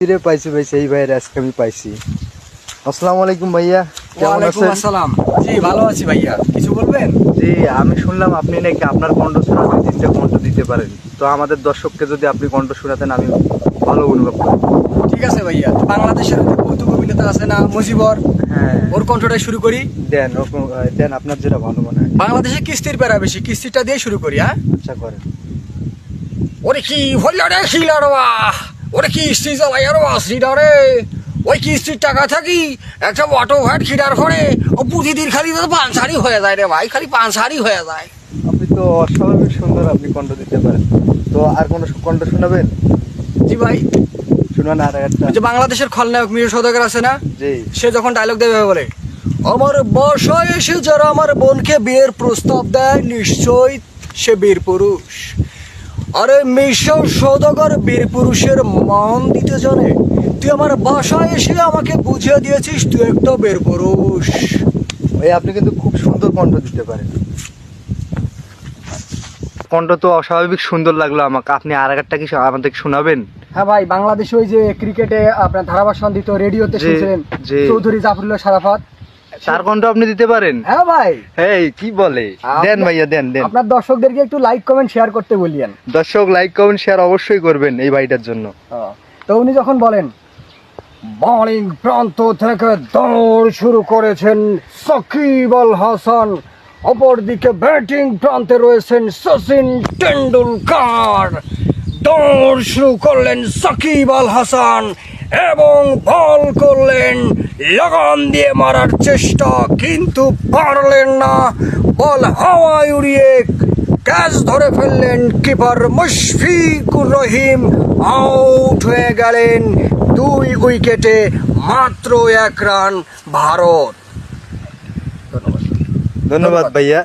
ফিরে পাইছি ভাই সেই ভাইয়ের আজকে আমি পাইছি। আসসালামু আলাইকুম ভাইয়া ওয়ালাইকুম আসসালাম। জি ভালো আছি ভাইয়া। কিছু বলবেন? জি আমি শুনলাম আপনি নাকি আপনার কণ্ঠ শোনা দুই তিনটা কণ্ঠ দিতে পারেন। তো আমাদের দর্শককে যদি আপনি কণ্ঠ শোনাতেন আমি ভালো অনুভব করি ঠিক আছে ভাইয়া বাংলাদেশের অভিনেতা আছে না মুজিবর হ্যাঁ। ওর কণ্ঠটা শুরু করি। দেন দেন আপনার যেটা ভালো মনে হয়। বাংলাদেশে কিস্তির প্যারা বেশি কিস্তিটা দিয়ে শুরু করি হ্যাঁ? আচ্ছা করেন। ওরে কি হইল রে খিলারবা ওরে কিস্তি জ্বালাই আর শ্রীডা রে? ওই কিস্তির টাকা থাকি? একটা অটো ভ্যাট খিডার করে ও প্রতিদিন খালি তো পানসারি হয়ে যায় রে ভাই খালি পানসারি হয়ে যায়। আপনি তো অস্বাভাবিক সুন্দর আপনি কণ্ঠ দিতে পারেন। তো আর কোনো কণ্ঠ শোনাবেন? জি ভাই। শুনান আর একটা। যে বাংলাদেশের খলনায়ক মির সদাগর আছে না? জি। সে যখন ডায়লগ দেবে বলে আমার বাসায় এসে যারা আমার বোনকে বিয়ের প্রস্তাব দেয় নিশ্চয়ই সে বীর পুরুষ। আরে মিশা সৌদাগর বীর পুরুষের মান দিতে জানে। তুই আমার বাসায় এসে আমাকে বুঝিয়ে দিয়েছিস তুই একটা বীর পুরুষ। ভাই আপনি কিন্তু খুব সুন্দর কণ্ঠ দিতে পারেন। কণ্ঠ তো অস্বাভাবিক সুন্দর লাগল আমাকে। আপনি আর একটা কি আমাদেরকে শোনাবেন? হ্যাঁ ভাই বাংলাদেশে ওই যে ক্রিকেটে আপনার ধারাভাষণ দিত রেডিওতে শুনছিলেন চৌধুরী জাফরুল্লাহ সারাফাত। তার কণ্ঠ আপনি দিতে পারেন? হ্যাঁ ভাই। এই কি বলে? দেন ভাইয়া দেন দেন। আপনার দর্শকদেরকে একটু লাইক কমেন্ট শেয়ার করতে বলিয়েন। দর্শক লাইক কমেন্ট শেয়ার অবশ্যই করবেন এই ভাইটার জন্য। তো উনি যখন বলেন বোলিং প্রান্ত থেকে দৌড় শুরু করেছেন সাকিব আল হাসান অপরদিকে ব্যাটিং প্রান্তে রয়েছেন সচিন টেন্ডুলকার দৌড় শুরু করলেন সাকিব আল হাসান এবং বল করলেন, লাগাম দিয়ে মারার চেষ্টা কিন্তু পারলেন না। বল হাওয়ায় উড়িয়ে ক্যাচ ধরে ফেললেন কিপার মুশফিকুর রহিম। আউট হয়ে গেলেন দুই উইকেটে মাত্র এক রান ভারত। ধন্যবাদ ভাইয়া।